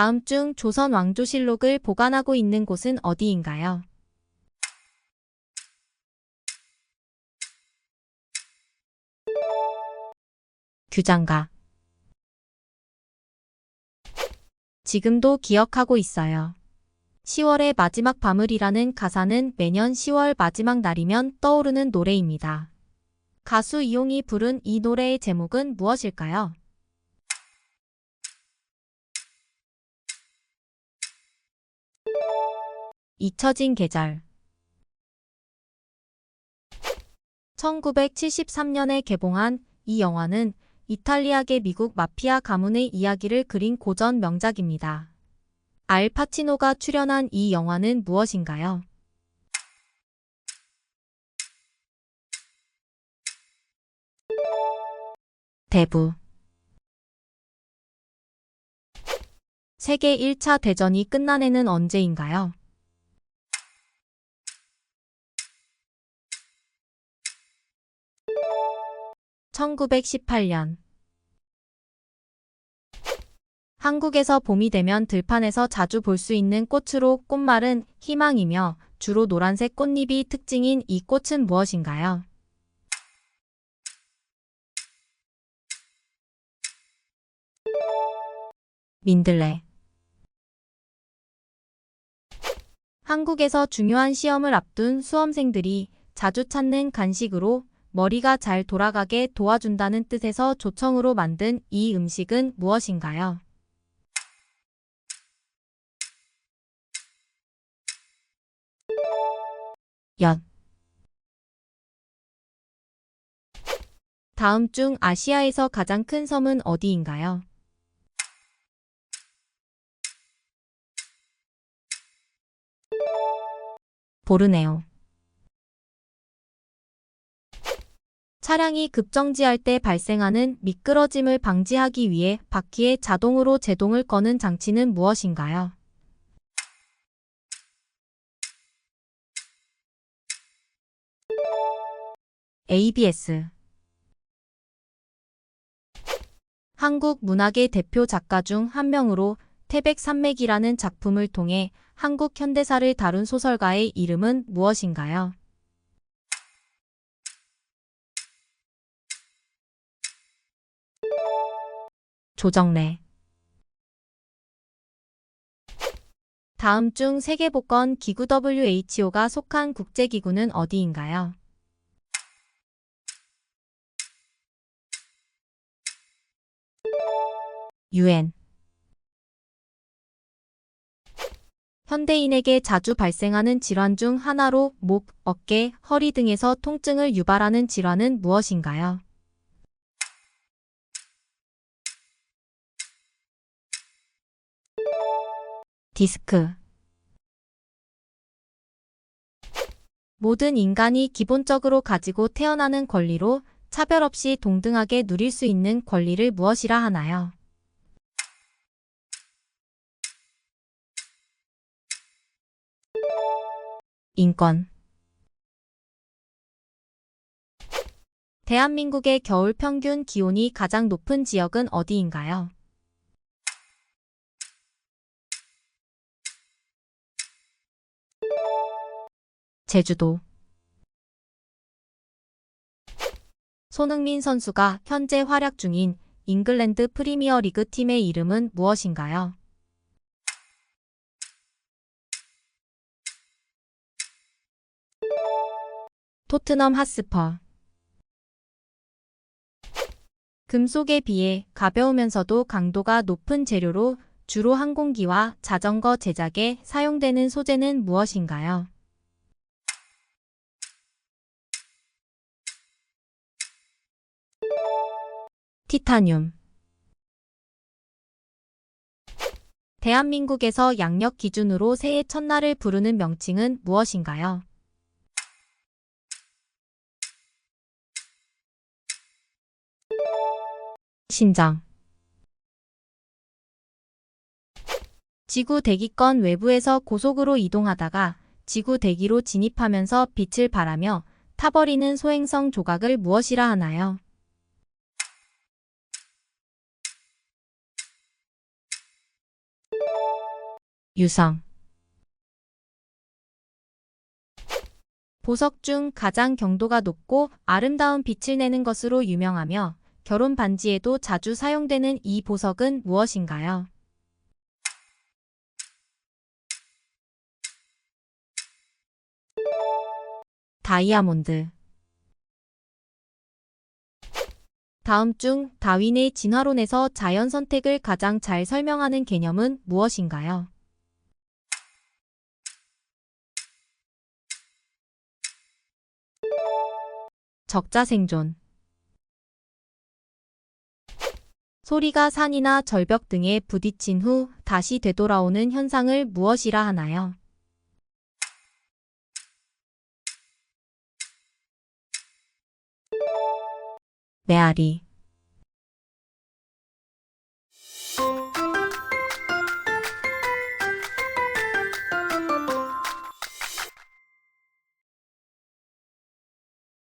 다음 중 조선 왕조실록을 보관하고 있는 곳은 어디인가요? 규장가 지금도 기억하고 있어요. 10월의 마지막 밤을이라는 가사는 매년 10월 마지막 날이면 떠오르는 노래입니다. 가수 이용이 부른 이 노래의 제목은 무엇일까요? 잊혀진 계절 1973년에 개봉한 이 영화는 이탈리아계 미국 마피아 가문의 이야기를 그린 고전 명작입니다. 알 파치노가 출연한 이 영화는 무엇인가요? 대부 세계 1차 대전이 끝난 해는 언제인가요? (1918년) 한국에서 봄이 되면 들판에서 자주 볼 수 있는 꽃으로 꽃말은 희망이며 주로 노란색 꽃잎이 특징인 이 꽃은 무엇인가요? 민들레 한국에서 중요한 시험을 앞둔 수험생들이 자주 찾는 간식으로 머리가 잘 돌아가게 도와준다는 뜻에서 조청으로 만든 이 음식은 무엇인가요? 연 다음 중 아시아에서 가장 큰 섬은 어디인가요? 보르네오 차량이 급정지할 때 발생하는 미끄러짐을 방지하기 위해 바퀴에 자동으로 제동을 거는 장치는 무엇인가요? ABS 한국 문학의 대표 작가 중 한 명으로 태백산맥이라는 작품을 통해 한국 현대사를 다룬 소설가의 이름은 무엇인가요? 조정래 다음 중 세계복권 기구 WHO가 속한 국제기구는 어디인가요? UN 현대인에게 자주 발생하는 질환 중 하나로 목, 어깨, 허리 등에서 통증을 유발하는 질환은 무엇인가요? 디스크 모든 인간이 기본적으로 가지고 태어나는 권리로 차별 없이 동등하게 누릴 수 있는 권리를 무엇이라 하나요? 인권 대한민국의 겨울 평균 기온이 가장 높은 지역은 어디인가요? 제주도 손흥민 선수가 현재 활약 중인 잉글랜드 프리미어 리그 팀의 이름은 무엇인가요? 토트넘 핫스퍼 금속에 비해 가벼우면서도 강도가 높은 재료로 주로 항공기와 자전거 제작에 사용되는 소재는 무엇인가요? 티타늄 대한민국에서 양력 기준으로 새해 첫날을 부르는 명칭은 무엇인가요? 신장 지구 대기권 외부에서 고속으로 이동하다가 지구 대기로 진입하면서 빛을 발하며 타버리는 소행성 조각을 무엇이라 하나요? 유성 보석 중 가장 경도가 높고 아름다운 빛을 내는 것으로 유명하며 결혼 반지에도 자주 사용되는 이 보석은 무엇인가요? 다이아몬드 다음 중 다윈의 진화론에서 자연 선택을 가장 잘 설명하는 개념은 무엇인가요? 적자 생존 소리가 산이나 절벽 등에 부딪힌 후 다시 되돌아오는 현상을 무엇이라 하나요? 메아리